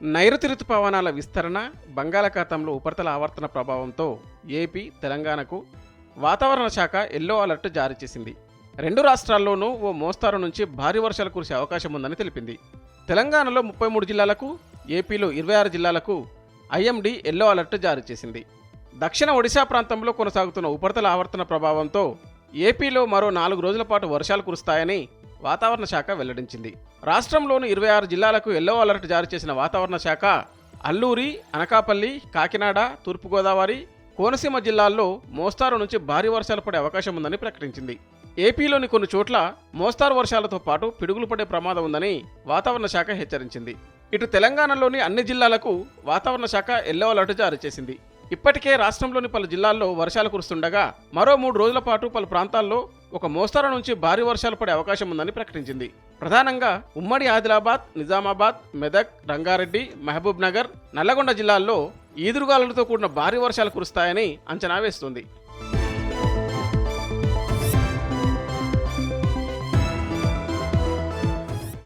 నైరుతి రుతుపవనాల విస్తరణ బంగాళాఖాతంలో ఉపరితల ఆవర్తన ప్రభావంతో ఏపీ తెలంగాణకు వాతావరణ శాఖ ఎల్లో అలర్ట్ జారీ చేసింది. రెండు రాష్ట్రాల్లోనూ ఓ మోస్తారు నుంచి భారీ వర్షాలు కురిసే అవకాశం ఉందని తెలిపింది. తెలంగాణలో ముప్పై మూడు జిల్లాలకు ఏపీలో ఇరవై ఆరు జిల్లాలకు ఐఎండీ ఎల్లో అలర్ట్ జారీ చేసింది. దక్షిణ ఒడిశా ప్రాంతంలో కొనసాగుతున్న ఉపరితల ఆవర్తన ప్రభావంతో ఏపీలో మరో నాలుగు రోజుల పాటు వర్షాలు కురుస్తాయని వాతావరణ శాఖ వెల్లడించింది. రాష్ట్రంలోని ఇరవై ఆరు జిల్లాలకు ఎల్లో అలర్ట్ జారీ చేసిన వాతావరణ శాఖ అల్లూరి అనకాపల్లి కాకినాడ తూర్పుగోదావరి కోనసీమ జిల్లాల్లో మోస్తారు నుంచి భారీ వర్షాలు పడే అవకాశం ఉందని ప్రకటించింది. ఏపీలోని కొన్ని చోట్ల మోస్తారు వర్షాలతో పాటు పిడుగులు పడే ప్రమాదం ఉందని వాతావరణ శాఖ హెచ్చరించింది. ఇటు తెలంగాణలోని అన్ని జిల్లాలకు వాతావరణ శాఖ ఎల్లో అలర్ట్ జారీ చేసింది. ఇప్పటికే రాష్ట్రంలోని పలు జిల్లాల్లో వర్షాలు కురుస్తుండగా మరో మూడు రోజుల పాటు పలు ప్రాంతాల్లో ఒక మోస్తరు నుంచి భారీ వర్షాలు పడే అవకాశం ఉందని ప్రకటించింది. ప్రధానంగా ఉమ్మడి ఆదిలాబాద్ నిజామాబాద్ మెదక్ రంగారెడ్డి మహబూబ్ నగర్ నల్లగొండ జిల్లాల్లో ఈదురుగాలులతో కూడిన భారీ వర్షాలు కురుస్తాయని అంచనా వేస్తుంది.